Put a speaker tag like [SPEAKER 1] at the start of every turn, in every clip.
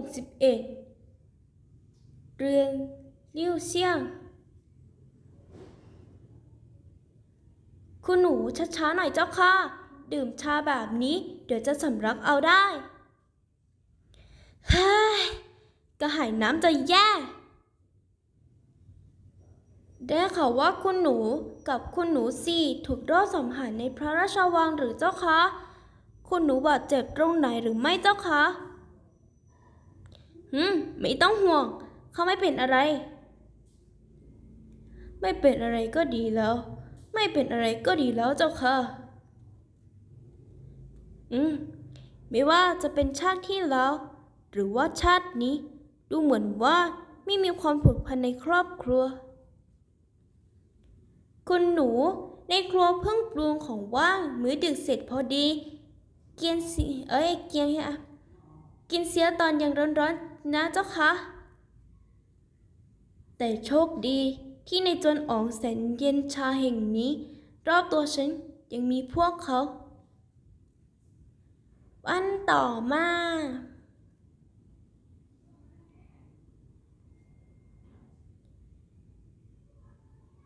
[SPEAKER 1] หกสิบเอ็ดเรือนลิ้วเซียง คุณหนูช้าๆหน่อยเจ้าค่ะ ดื่มชาแบบนี้เดี๋ยวจะสำลักเอาได้เฮ้ยกระหายน้ำจะแย่ ได้ข่าวว่าคุณหนูกับคุณหนูสี่ถูกรอบสังหารในพระราชวังหรือเจ้าคะ คุณหนูบาดเจ็บตรงไหนหรือไม่เจ้าคะ หืมไม่ต้องห่วง เขาไม่เป็นอะไร ไม่เป็นอะไรก็ดีแล้ว ไม่เป็นอะไรก็ดีแล้วเจ้าค่ะ อืม ไม่ว่าจะเป็นชาติที่แล้ว หรือว่าชาตินี้ ดูเหมือนว่าไม่มีความผูกพันในครอบครัว คุณหนูในครัวเพิ่งปรุงของว่างมื้อดึกเสร็จพอดี เกียนสิเอ้ยเกียนฮะกินเสียตอนยังร้อนๆ นะเจ้าคะแต่โชคดีที่ในจวนอ๋องแสนเย็นชาแห่งนี้ รอบตัวฉันยังมีพวกเขา วันต่อมา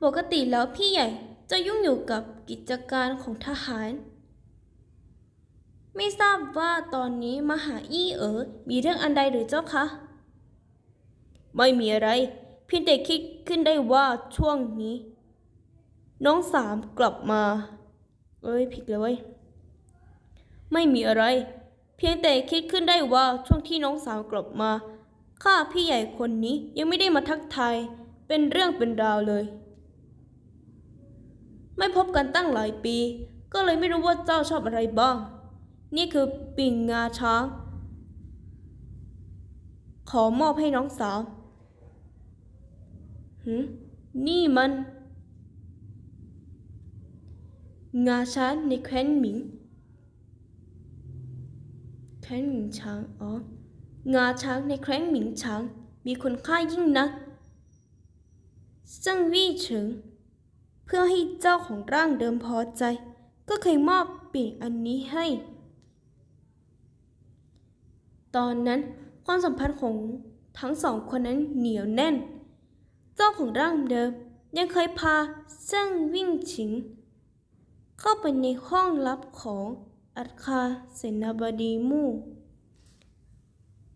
[SPEAKER 1] ปกติแล้วพี่ใหญ่จะยุ่งอยู่กับกิจการของทหาร ไม่ทราบว่าตอนนี้มหาอี้เอ๋อมีเรื่องอันใดหรือเจ้าคะ ไม่มีอะไร เพียงแต่คิดขึ้นได้ว่าช่วงนี้ น้องสามกลับมา เอ้ยผิดเลยเว้ยไม่มีอะไร เพียงแต่คิดขึ้นได้ว่าช่วงที่น้องสาวกลับมา ข้าพี่ใหญ่คนนี้ยังไม่ได้มาทักทาย เป็นเรื่องเป็นราวเลย ไม่พบกันตั้งหลายปี ก็เลยไม่รู้ว่าเจ้าชอบอะไรบ้าง นี่คือปิ่งงาช้าง ขอมอบให้น้องสาวหืมนี่มัน งาช้างในแคว้นหมิง แคว้นหมิงช้าง อ๋อ งาช้างในแคว้นหมิงช้าง มีคุณค่ายิ่งนักซึ่งวี่เฉิงเพื่อให้เจ้าของร่างเดิมพอใจ ก็เคยมอบปีกอันนี้ให้ ตอนนั้นความสัมพันธ์ของทั้งสองคนนั้นเหนียวแน่น เจ้าของร่างเดิมยังเคยพาเซิ่งวิ่งฉิง เข้าไปในห้องลับของอัคาเสนาบดีมู่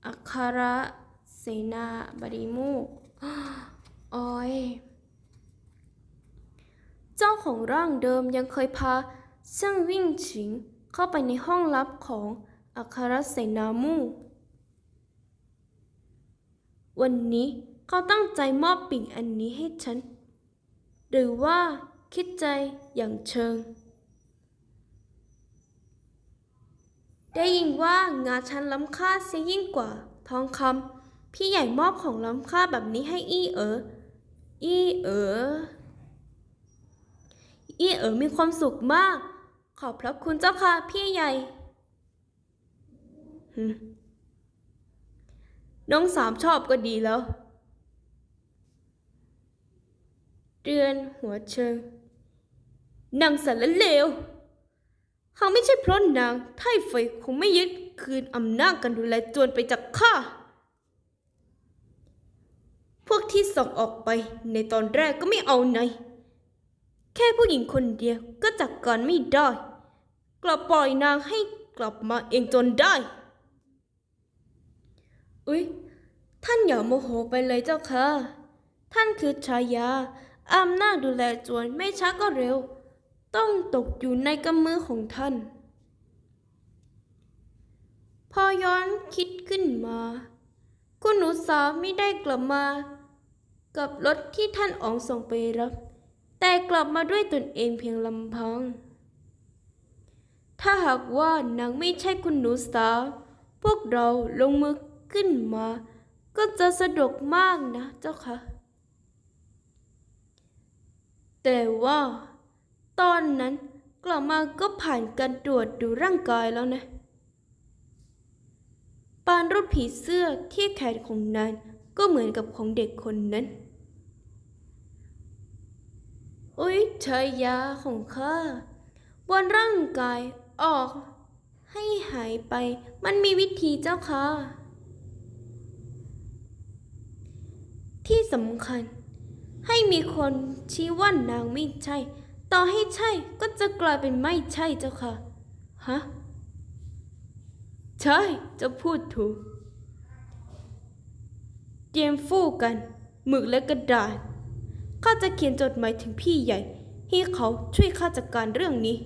[SPEAKER 1] อัคาระเสนาบดีมู่โอ้ยเจ้าของร่างเดิมยังเคยพาเซิ่งวิ่งฉิงเข้าไปในห้องลับของ อัครเสนามู่วันนี้เขาตั้งใจมอบปิ่งอันนี้ให้ฉัน หรือว่าคิดใจอย่างเชิง ได้ยินว่างาชั้นล้ำค่าเสียยิ่งกว่า ทองคำพี่ใหญ่มอบของล้ำค่าแบบนี้ให้อี้เอ๋ออี้เอ๋ออี้เอ๋อมีความสุขมาก ขอบพระคุณเจ้าค่ะพี่ใหญ่ น้องสามชอบก็ดีแล้วเรือนหัวเชิงนางสารเลวหากไม่ใช่เพราะนางไท่ไฟคงไม่ยึดคืนอำนาจการดูแลจวนไปจากข้า พวกที่ส่งออกไปในตอนแรกก็ไม่เอาไหน แค่ผู้หญิงคนเดียวก็จัดกการไม่ได้ กลับปล่อยนางให้กลับมาเองจนได้ อุ๊ย ท่านอย่าโมโหไปเลยเจ้าค่ะ ท่านคือชายาอำนาจดูแลจวนไม่ช้าก็เร็ว ต้องตกอยู่ในกำมือของท่าน พอย้อนคิดขึ้นมา คุณหนูสาวไม่ได้กลับมา กับรถที่ท่านอ๋องส่งไปรับ แต่กลับมาด้วยตนเองเพียงลำพัง ถ้าหากว่านางไม่ใช่คุณหนูสาว พวกเราลงมือ ขึ้นมา ก็จะสะดวกมากนะเจ้าค่ะ แต่ว่า ตอนนั้นกลับมาก็ผ่านการตรวจดูร่างกายแล้วนะ ปานรูปผีเสื้อที่แขนของนางก็เหมือนกับของเด็กคนนั้นอุ๊ยชายาของข้าบนร่างกายออกให้หายไป มันมีวิธีเจ้าค่ะ ที่สำคัญ ให้มีคนชี้ว่านางไม่ใช่ ต่อให้ใช่ก็จะกลายเป็นไม่ใช่เจ้าค่ะ ฮะ ใช่จะพูดถูก เตรียมฟูกัน หมึกและกระดาษข้าจะเขียนจดหมายถึงพี่ใหญ่ ให้เขาช่วยข้าจัดการเรื่องนี้